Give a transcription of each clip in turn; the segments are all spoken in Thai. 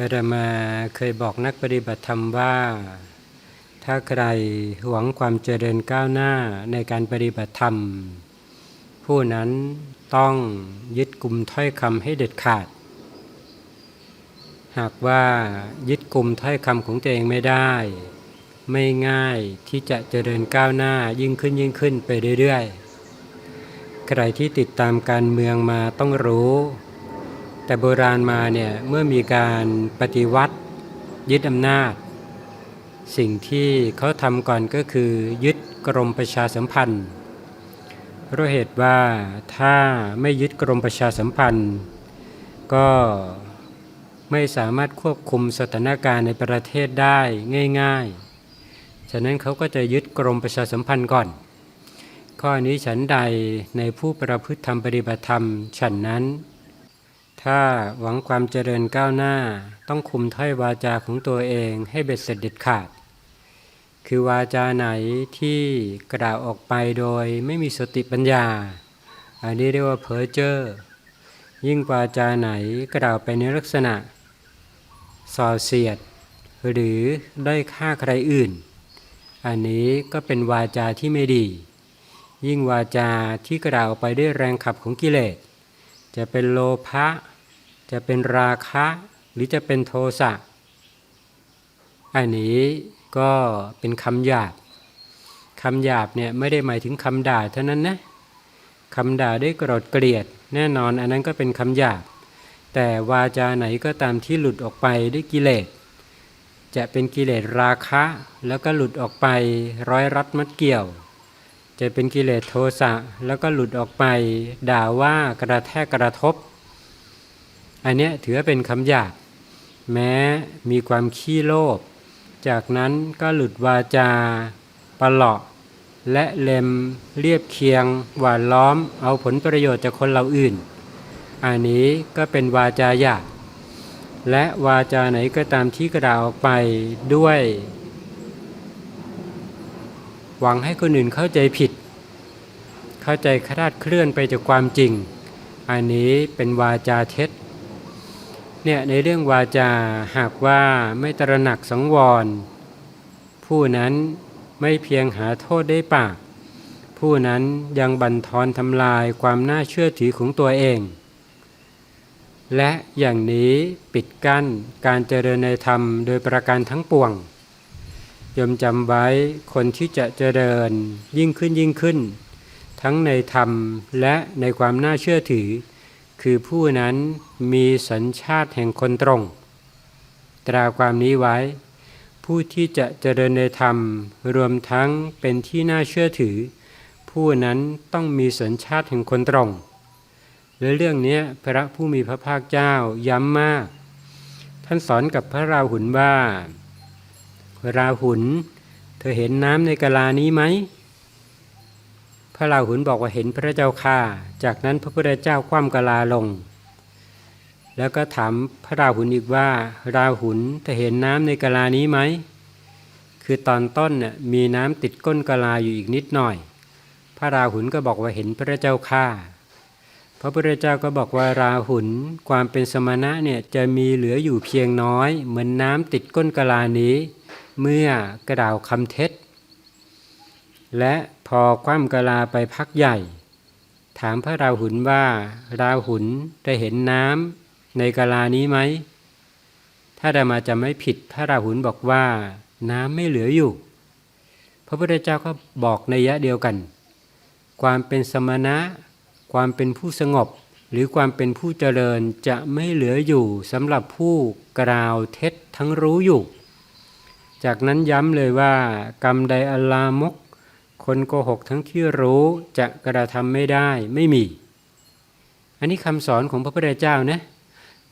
อาตมาเคยบอกนักปฏิบัติธรรมว่า ถ้าใครหวังความเจริญก้าวหน้าในการปฏิบัติธรรม ผู้นั้นต้องยึดกลุ่มถ้อยคำให้เด็ดขาด หากว่ายึดกลุ่มถ้อยคำของตัวเองไม่ได้ ไม่ง่ายที่จะเจริญก้าวหน้ายิ่งขึ้นยิ่งขึ้นไปเรื่อยๆ ใครที่ติดตามการเมืองมาต้องรู้ แต่โบราณมาเนี่ยเมื่อมีการปฏิวัติยึดอำนาจ สิ่งที่เขาทำก่อนก็คือยึดกรมประชาสัมพันธ์ เพราะเหตุว่าถ้าไม่ยึดกรมประชาสัมพันธ์ ก็ไม่สามารถควบคุมสถานการณ์ในประเทศได้ง่าย ๆ ฉะนั้นเขาก็จะยึดกรมประชาสัมพันธ์ก่อน ข้อนี้ฉันใดในผู้ประพฤติธรรมปฏิบัติธรรมฉันนั้น ถ้าหวังความเจริญก้าวหน้า ต้องคุมถ้อยวาจาของตัวเองให้เบ็ดเสร็จเด็ดขาด คือวาจาไหนที่กล่าวออกไปโดยไม่มีสติปัญญา อันนี้เรียกว่าเพ้อเจ้อยิ่งวาจาไหนกล่าวไปในลักษณะส่อเสียด หรือได้อยค่าใครอื่น อันนี้ก็เป็นวาจาที่ไม่ดี ยิ่งวาจาที่กล่าวไปด้วยแรงขับของกิเลสจะเป็นโลภะ จะเป็นราคะหรือจะเป็นโทสะอันนี้ก็เป็นคำหยาบคำหยาบเนี่ยไม่ได้หมายถึงคำด่าเท่านั้นนะคำด่าด้วยโกรธเกลียด แน่นอนอันนั้นก็เป็นคำหยาบ แต่วาจาไหนก็ตามที่หลุดออกไปด้วยกิเลสจะเป็นกิเลสราคะแล้วก็หลุดออกไปร้อยรัดมัดเกี่ยว จะเป็นกิเลสโทสะแล้วก็หลุดออกไป ด่าว่ากระแทกกระทบ อันเนี้ยถือว่าเป็นคำหยาบแม้มีความขี้โลภจากนั้นก็หลุดวาจาปะเลาะและเล็มเรียบเคียง หวานล้อมเอาผลประโยชน์จากคนเราอื่น อันนี้ก็เป็นวาจาหยาบและวาจาไหนก็ตามที่กระดาออกไปด้วย หวังให้คนอื่นเข้าใจผิด เข้าใจคลาดเคลื่อนไปจากความจริง อันนี้เป็นวาจาเท็จ เนี่ยในเรื่องวาจาหากว่าไม่ตระหนักสังวร ผู้นั้นไม่เพียงหาโทษได้ปาก ผู้นั้นยังบั่นทอนทำลายความน่าเชื่อถือของตัวเอง และอย่างนี้ปิดกั้นการเจริญในธรรมโดยประการทั้งปวงยมจำไว้คนที่จะเจริญยิ่งขึ้นยิ่งขึ้น ทั้งในธรรมและในความน่าเชื่อถือ คือผู้นั้นมีสัญชาติแห่งคนตรง ตราความนี้ไว้ ผู้ที่จะเจริญในธรรมรวมทั้งเป็นที่น่าเชื่อถือ ผู้นั้นต้องมีสัญชาติแห่งคนตรงและเรื่องนี้พระผู้มีพระภาคเจ้าย้ำมาก ท่านสอนกับพระราหุลว่า ราหุลเธอเห็นน้ำในกะลานี้ไหม พระราหุลบอกว่าเห็นพระเจ้าค่า จากนั้นพระพุทธเจ้าคว่ำกะลาลง แล้วก็ถามพระราหุลอีกว่า ราหุลเธอเห็นน้ำในกะลานี้ไหม คือตอนต้นน่ยมีน้ำติดก้นกะลาอยู่อีกนิดหน่อย พระราหุลก็บอกว่าเห็นพระเจ้าค่า พระพุทธเจ้าก็บอกว่าราหุลความเป็นสมณะเนี่ยจะมีเหลืออยู่เพียงน้อย เหมือนน้ำติดก้นกะลานี้ เมื่อกระดาวคำเท็จ และพอคว่ำกะลาไปพักใหญ่ ถามพระราหุลว่าราหุลได้เห็นน้ำในกะลานี้ไหม ถ้าดามาจะไม่ผิดพระราหุลบอกว่า น้ำไม่เหลืออยู่ พระพุทธเจ้าก็บอกในยะเดียวกัน ความเป็นสมณะ ความเป็นผู้สงบ หรือความเป็นผู้เจริญจะไม่เหลืออยู่สำหรับผู้กล่าวเท็จทั้งรู้อยู่ จากนั้นย้ำเลยว่ากรรมใดอลามก คนโกหกทั้งที่รู้จะกระทำไม่ได้ไม่มี อันนี้คำสอนของพระพุทธเจ้านะ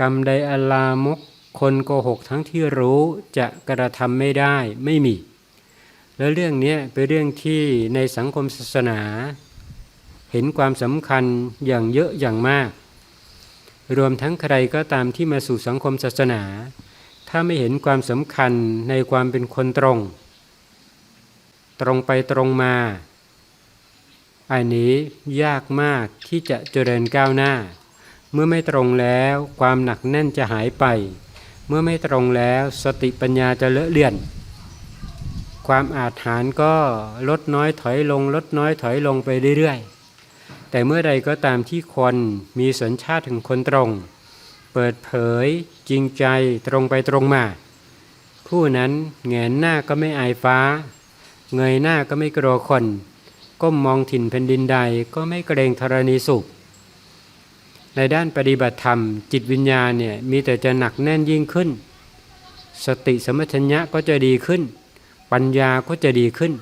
กรรมใดอลลามก คนโกหกทั้งที่รู้จะกระทำไม่ได้ไม่มี แล้วเรื่องนี้เป็นเรื่องที่ในสังคมศาสนา เห็นความสำคัญอย่างเยอะอย่างมาก รวมทั้งใครก็ตามที่มาสู่สังคมศาสนา ถ้าไม่เห็นความสำคัญในความเป็นคนตรง ตรงไปตรงมา อันนี้ยากมากที่จะเจริญก้าวหน้า เมื่อไม่ตรงแล้วความหนักแน่นจะหายไป เมื่อไม่ตรงแล้วสติปัญญาจะเลอะเลือน ความอาจหารก็ลดน้อยถอยลง ลดน้อยถอยลงไปเรื่อยๆ แต่เมื่อใดก็ตามที่คนมีสัญชาติถึงคนตรง เปิดเผยจริงใจตรงไปตรงมา ผู้นั้นแงนหน้าก็ไม่อายฟ้า เงยหน้าก็ไม่กลัวคน ก้มมองถิ่นแผ่นดินใดก็ไม่เกรงธรณีสุข ในด้านปฏิบัติธรรม จิตวิญญาณเนี่ยมีแต่จะหนักแน่นยิ่งขึ้น สติสมัชัญญะก็จะดีขึ้น ปัญญาก็จะดีขึ้น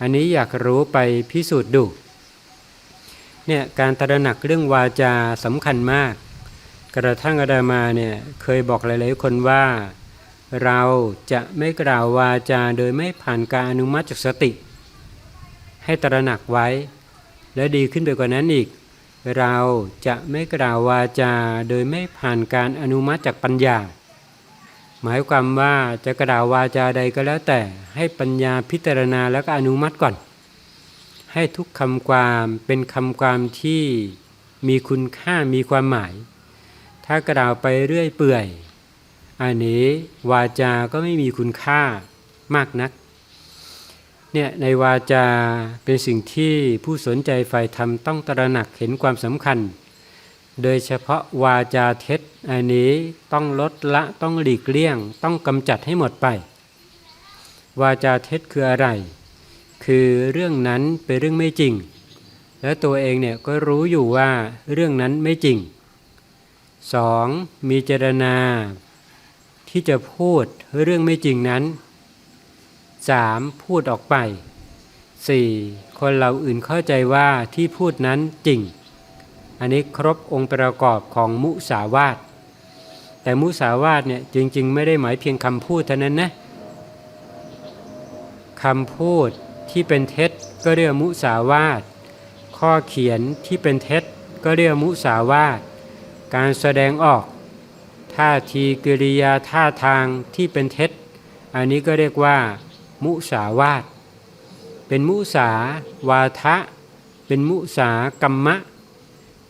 อันนี้อยากรู้ไปพิสูจน์ดูเนี่ยการตระหนักเรื่องวาจาสำคัญมาก กระทั่งอาดามาเนี่ยเคยบอกหลาย ๆ คนว่า เราจะไม่กล่าววาจาโดยไม่ผ่านการอนุมัติจากสติ ให้ตระหนักไว้ และดีขึ้นไปกว่านั้นอีก เราจะไม่กล่าววาจาโดยไม่ผ่านการอนุมัติจากปัญญา หมายความว่าจะกล่าววาจาใดก็แล้วแต่ให้ปัญญาพิจารณาแล้วก็อนุมัติก่อน ให้ทุกคำความเป็นคำความที่มีคุณค่ามีความหมาย ถ้ากล่าวไปเรื่อยเปื่อย อันนี้วาจาก็ไม่มีคุณค่ามากนักเนี่ยในวาจาเป็นสิ่งที่ผู้สนใจฝ่ายธรรมต้องตระหนักเห็นความสำคัญ โดยเฉพาะวาจาเท็จอันนี้ต้องลดละต้องหลีกเลี่ยง ต้องกำจัดให้หมดไป วาจาเท็จคืออะไร คือเรื่องนั้นเป็นเรื่องไม่จริง และตัวเองเนี่ยก็รู้อยู่ว่าเรื่องนั้นไม่จริง 2. มีเจตนา ที่จะพูดเรื่องไม่จริงนั้น 3. พูดออกไป 4. คนเราอื่นเข้าใจว่าที่พูดนั้นจริง อันนี้ครบองค์ประกอบของมุสาวาท แต่มุสาวาทเนี่ยจริง ๆ ไม่ได้หมายเพียงคำพูดเท่านั้นนะคำพูดที่เป็นเท็จก็เรียกมุสาวาท ข้อเขียนที่เป็นเท็จก็เรียกมุสาวาท การแสดงออก ท่าทีกิริยาท่าทางที่เป็นเท็จ อันนี้ก็เรียกว่า มุสาวาทเป็นมุสาวาทะ เป็นมุสากรรมะ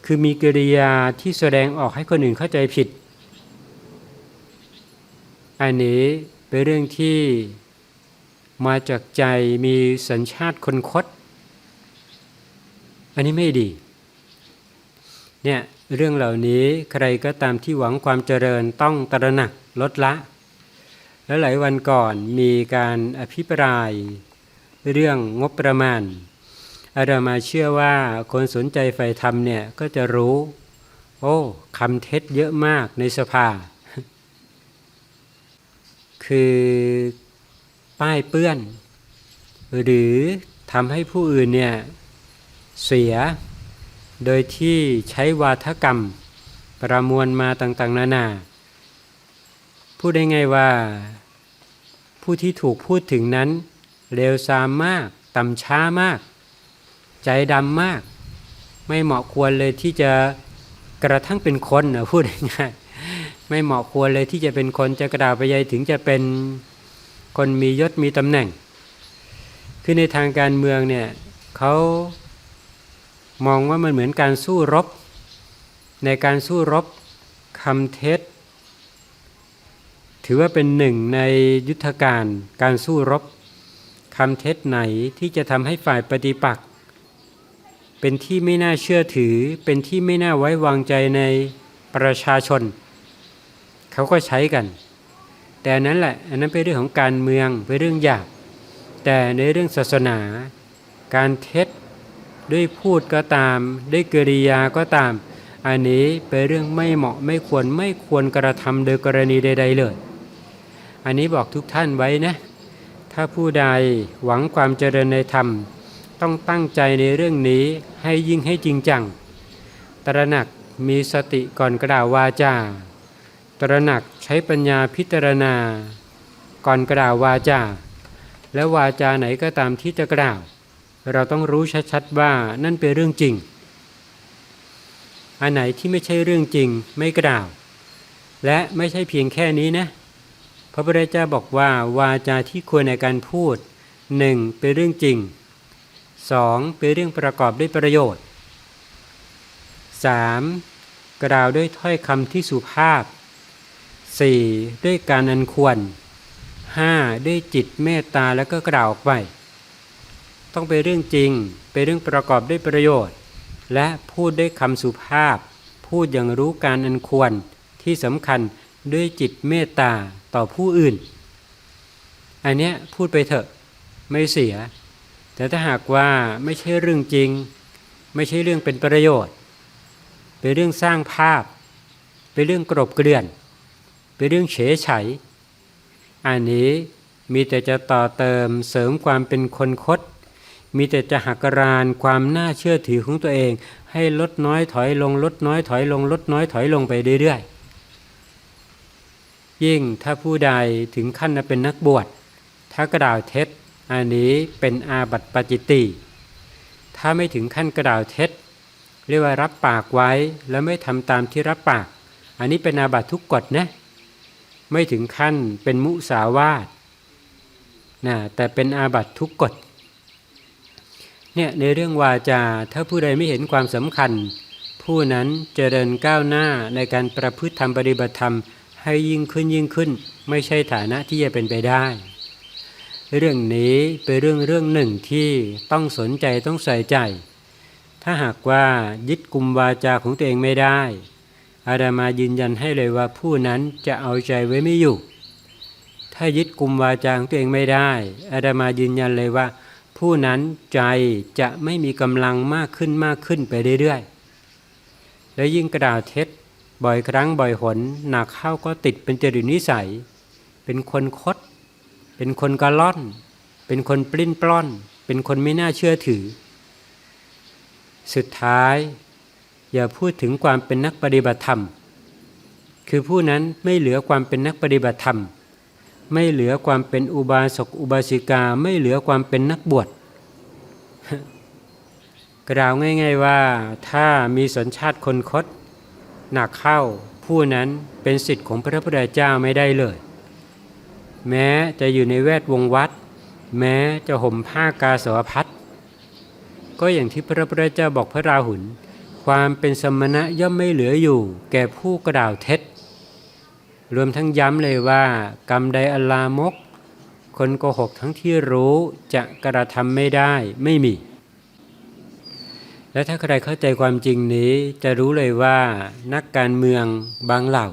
คือมีกิริยาที่แสดงออกให้คนอื่นเข้าใจผิด อันนี้เป็นเรื่องที่มาจากใจมีสัญชาติคนคด อันนี้ไม่ดี เนี่ยเรื่องเหล่านี้ใครก็ตามที่หวังความเจริญต้องตระหนักลดละ แล้วหลายวันก่อนมีการอภิปราย เรื่องงบประมาณอาดามาเชื่อว่าคนสนใจไฟธรรมเนี่ยก็จะรู้ โอ้คำเท็จเยอะมากในสภา คือป้ายเปื้อน หรือทำให้ผู้อื่นเนี่ยเสีย โดยที่ใช้วาทกรรมประมวลมาต่างๆ นานา พูดได้ไงว่า ผู้ที่ถูกพูดถึงนั้นเร็วซามมาก ต่ำช้ามาก ใจดำมาก ไม่เหมาะควรเลยที่จะกระทั่งเป็นคนนะพูดง่ายไม่เหมาะควรเลยที่จะเป็นคนจะกระดาษไปยัยถึงจะเป็นคนมียศมีตำแหน่ง คือในทางการเมืองเนี่ยเขา มองว่ามันเหมือนการสู้รบ ในการสู้รบคำเท็จ ถือว่าเป็นหนึ่งในยุทธการการสู้รบคำเท็จไหนที่จะทำให้ฝ่ายปฏิปักษ์เป็นที่ไม่น่าเชื่อถือ เป็นที่ไม่น่าไว้วางใจในประชาชน เขาก็ใช้กัน แต่นั้นแหละอันนั้นเป็นเรื่องของการเมืองเป็นเรื่องหยาบแต่ในเรื่องศาสนา การเท็จ ด้วยพูดก็ตาม ด้วยกริยาก็ตาม อันนี้เป็นเรื่องไม่เหมาะไม่ควรไม่ควรกระทำโดยกรณีใด ๆ เลย อันนี้บอกทุกท่านไว้นะ ถ้าผู้ใดหวังความเจริญในธรรม ต้องตั้งใจในเรื่องนี้ให้ยิ่งให้จริงจัง ตระหนักมีสติก่อนกล่าววาจา ตระหนักใช้ปัญญาพิจารณา ก่อนกล่าววาจา และวาจาไหนก็ตามที่จะกล่าว เราต้องรู้ชัดๆว่านั่นเป็นเรื่องจริง อันไหนที่ไม่ใช่เรื่องจริงไม่กล่าว และไม่ใช่เพียงแค่นี้นะ พระพุทธเจ้าบอกว่าวาจาที่ควรในการพูดหนึ่งเป็นเรื่องจริงสองเป็นเรื่องประกอบด้วยประโยชน์สามกล่าวด้วยถ้อยคำที่สุภาพ 4. ด้วยการอันควร 5. ด้วยจิตเมตตาแล้วก็กล่าวออกไป ต้องเป็นเรื่องจริง เป็นเรื่องประกอบด้วยประโยชน์ และพูดด้วยคำสุภาพ พูดอย่างรู้การอันควรที่สำคัญด้วยจิตเมตตาต่อผู้อื่น อันเนี้ยพูดไปเถอะไม่เสีย แต่ถ้าหากว่าไม่ใช่เรื่องจริง ไม่ใช่เรื่องเป็นประโยชน์ เป็นเรื่องสร้างภาพ เป็นเรื่องกรบเกลื่อน เป็นเรื่องเฉยไฉอันนี้มีแต่จะต่อเติมเสริมความเป็นคนคด มีแต่จะหักรานความน่าเชื่อถือของตัวเอง ให้ลดน้อยถอยลง ลดน้อยถอยลง ลดน้อยถอยลงไปเรื่อยๆ ยิ่งถ้าผู้ใดถึงขั้นเป็นนักบวชถ้ากระดาวเท็จ อันนี้เป็นอาบัติปจิติถ้าไม่ถึงขั้นกระดาวเท็จ เรียกว่ารับปากไว้แล้วไม่ทำตามที่รับปาก อันนี้เป็นอาบัติทุกกฎนะไม่ถึงขั้นเป็นมุสาวาทนะแต่เป็นอาบัติทุกกฎ เนี่ยในเรื่องวาจาถ้าผู้ใดไม่เห็นความสำคัญ ผู้นั้นเจริญก้าวหน้าในการประพฤติธรรมปฏิบัติธรรมให้ยิ่งขึ้นยิ่งขึ้น ไม่ใช่ฐานะที่จะเป็นไปได้ เรื่องนี้เป็นเรื่องเรื่องหนึ่งที่ต้องสนใจต้องใส่ใจ ถ้าหากว่ายึดกลุ่มวาจาของตัวเองไม่ได้ อาดามายืนยันให้เลยว่าผู้นั้นจะเอาใจไว้ไม่อยู่ ถ้ายึดกลุ่มวาจาของตัวเองไม่ได้ อาดามายืนยันเลยว่า ผู้นั้นใจจะไม่มีกำลังมากขึ้นมากขึ้นไปเรื่อยๆ และยิ่งกระดาษเท็จบ่อยครั้งบ่อยหนหนักเข้าก็ติดเป็นจริตนิสัย เป็นคนคด เป็นคนกระล่อน เป็นคนปลิ้นปล้อน เป็นคนไม่น่าเชื่อถือ สุดท้าย อย่าพูดถึงความเป็นนักปฏิบัติธรรม คือผู้นั้นไม่เหลือความเป็นนักปฏิบัติธรรม ไม่เหลือความเป็นอุบาสกอุบาสิกา ไม่เหลือความเป็นนักบวชกล่าวง่าย ๆว่าถ้ามีสัญชาติคนคดหนักเข้าผู้นั้นเป็นสิทธิ์ของพระพุทธเจ้าไม่ได้เลย แม้จะอยู่ในแวดวงวัด แม้จะห่มผ้ากาสาวพัดก็อย่างที่พระพุทธเจ้าบอกพระราหุลความเป็นสมณะย่อมไม่เหลืออยู่ แก่ผู้กระดาวเท็จ รวมทั้งย้ำเลยว่า กรรมใดอลามก คนโกหกทั้งที่รู้จะกระทำไม่ได้ไม่มี และถ้าใครเข้าใจความจริงนี้จะรู้เลยว่านักการเมืองบางเหล่า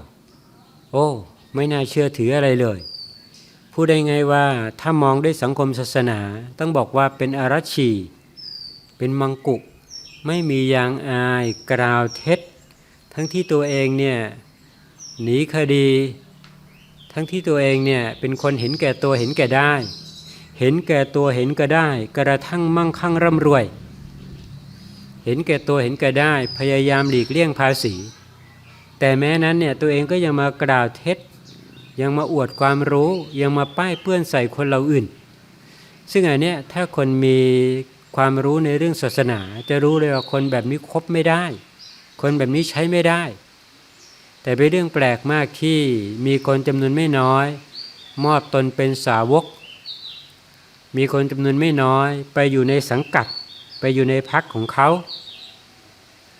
โอ้ ไม่น่าเชื่อถืออะไรเลยพูดได้ไงว่าถ้ามองด้วยสังคมศาสนา ต้องบอกว่าเป็นอารัชี เป็นมังกุก ไม่มียางอายกล่าวเท็จ ทั้งที่ตัวเองเนี่ย หนีคดี ทั้งที่ตัวเองเนี่ยเป็นคนเห็นแก่ตัวเห็นแก่ได้ เห็นแก่ตัวเห็นก็ได้ กระทั่งมั่งคั่งร่ำรวย เห็นแก่ตัวเห็นแก่ได้พยายามหลีกเลี่ยงภาษี แต่แม้นั้นเนี่ยตัวเองก็ยังมากล่าวเท็จ ยังมาอวดความรู้ยังมาป้ายเปื้อนใส่คนเราอื่น ซึ่งอันเนี้ยถ้าคนมีความรู้ในเรื่องศาสนา จะรู้เลยว่าคนแบบนี้คบไม่ได้ คนแบบนี้ใช้ไม่ได้ แต่เป็นเรื่องแปลกมากที่มีคนจำนวนไม่น้อย มอบตนเป็นสาวก มีคนจำนวนไม่น้อย ไปอยู่ในสังกัด ไปอยู่ในพักของเขา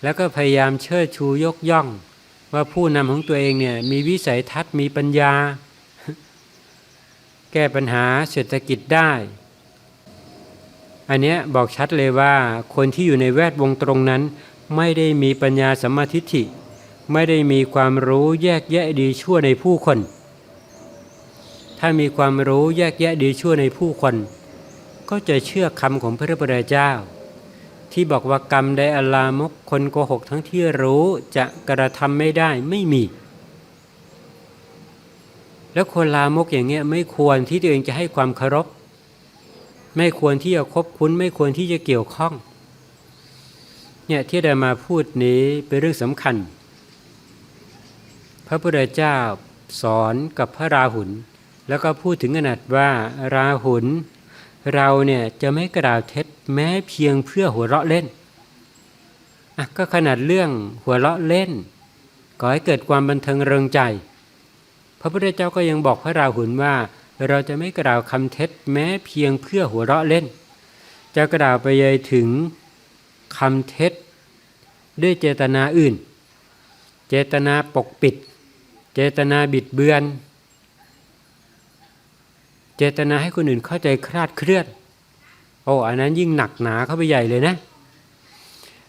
แล้วก็พยายามเชิดชูยกย่อง ว่าผู้นำของตัวเองเนี่ยมีวิสัยทัศน์มีปัญญา แก้ปัญหาเศรษฐกิจได้ อันเนี้ยบอกชัดเลยว่าคนที่อยู่ในแวดวงตรงนั้นไม่ได้มีปัญญาสัมมาทิฏฐิ ไม่ได้มีความรู้แยกแยะดีชั่วในผู้คน ถ้ามีความรู้แยกแยะดีชั่วในผู้คน ก็จะเชื่อคำของพระพุทธเจ้า ที่บอกว่ากรรมใดอลามกคนโกหกทั้งที่รู้จะกระทำไม่ได้ไม่มี แล้วคนลามกอย่างเงี้ยไม่ควรที่ตัวเองจะให้ความเคารพ ไม่ควรที่จะคบคุ้นไม่ควรที่จะเกี่ยวข้องเนี่ยที่ได้มาพูดนี้เป็นเรื่องสำคัญ พระพุทธเจ้าสอนกับพระราหุล แล้วก็พูดถึงขนาดว่าราหุล เราเนี่ยจะไม่กล่าวเท็จแม้เพียงเพื่อหัวเราะเล่นอะก็ขนาดเรื่องหัวเราะเล่นก่อให้เกิดความบันเทิงเริงใจ พระพุทธเจ้าก็ยังบอกพระราหุลว่า เราจะไม่กล่าวคำเท็จแม้เพียงเพื่อหัวเราะเล่น จะกล่าวไปยายถึงคำเท็จด้วยเจตนาอื่น เจตนาปกปิด เจตนาบิดเบือน เจตนาให้คนอื่นเข้าใจคลาดเคลื่อนโอ้อันนั้นยิ่งหนักหนาเข้าไปใหญ่เลยนะ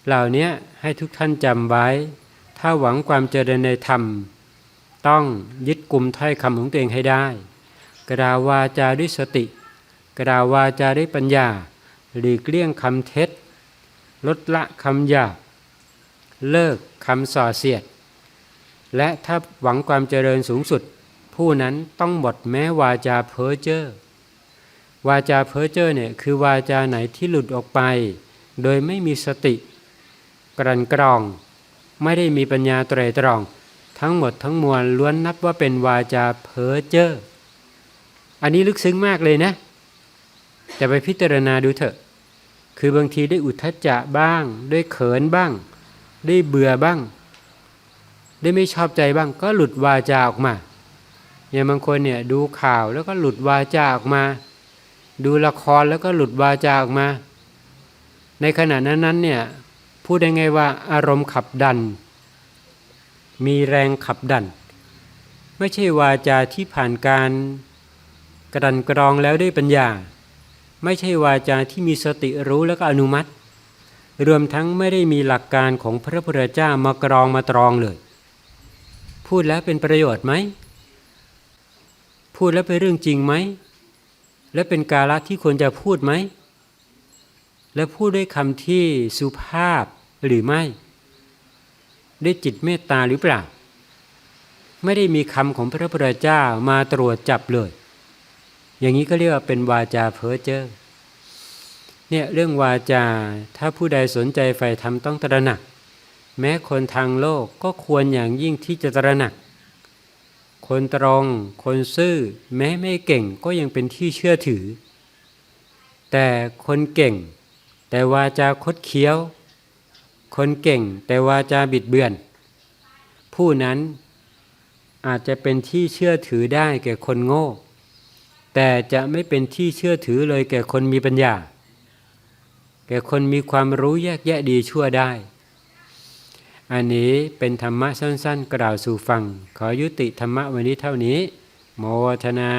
เหล่านี้ให้ทุกท่านจำไว้ ถ้าหวังความเจริญในธรรม ต้องยึดกลุ่มถ้อยคำของตัวเองให้ได้กล่าวาจาด้วยสติกล่าววาจาด้วยปัญญา หลีกเลี่ยงคำเท็จ ลดละคำหยาบเลิกคำส่อเสียด และถ้าหวังความเจริญสูงสุด ผู้นั้นต้องหมดแม้วาจาเพ้อเจ้อวาจาเพ้อเจ้อเนี่ยคือวาจาไหนที่หลุดออกไป โดยไม่มีสติกรันกรอง ไม่ได้มีปัญญาไตรตรอง ทั้งหมดทั้งมวลล้วนนับว่าเป็นวาจาเพ้อเจ้ออันนี้ลึกซึ้งมากเลยนะแต่ไปพิจารณาดูเถอะ คือบางทีได้อุทจจะบ้าง ด้วยเขินบ้าง ได้เบื่อบ้าง ได้ไม่ชอบใจบ้างก็หลุดวาจาออกมาอย่างบางคนเนี่ยดูข่าวแล้วก็หลุดวาจาออกมา ดูละครแล้วก็หลุดวาจาออกมา ในขณะนั้นนั้นเนี่ยพูดได้ไงว่าอารมณ์ขับดัน มีแรงขับดัน ไม่ใช่วาจาที่ผ่านการกระดันกรองแล้วด้วยปัญญา ไม่ใช่วาจาที่มีสติรู้แล้วก็อนุมัติ รวมทั้งไม่ได้มีหลักการของพระพุทธเจ้ามากรองมาตรองเลย พูดแล้วเป็นประโยชน์ไหม พูดแล้วเป็นเรื่องจริงไหม และเป็นกาละที่ควรจะพูดไหม และพูดด้วยคำที่สุภาพหรือไม่ ด้วยจิตเมตตาหรือเปล่า ไม่ได้มีคำของพระพุทธเจ้ามาตรวจจับเลย อย่างนี้ก็เรียกว่าเป็นวาจาเพ้อเจ้อเนี่ยเรื่องวาจาถ้าผู้ใดสนใจใฝ่ธรรมต้องตระหนัก แม้คนทางโลกก็ควรอย่างยิ่งที่จะตระหนัก คนตรอง คนซื่อ แม้ไม่เก่งก็ยังเป็นที่เชื่อถือ แต่คนเก่ง แต่วาจาคดเคี้ยว คนเก่งแต่วาจาบิดเบือน ผู้นั้นอาจจะเป็นที่เชื่อถือได้แก่คนโง่ แต่จะไม่เป็นที่เชื่อถือเลยแก่คนมีปัญญา แก่คนมีความรู้แยกแยะดีชั่วได้ อันนี้เป็นธรรมะสั้นๆ กล่าวสู่ฟัง ขอยุติธรรมะวันนี้เท่านี้ โมทนา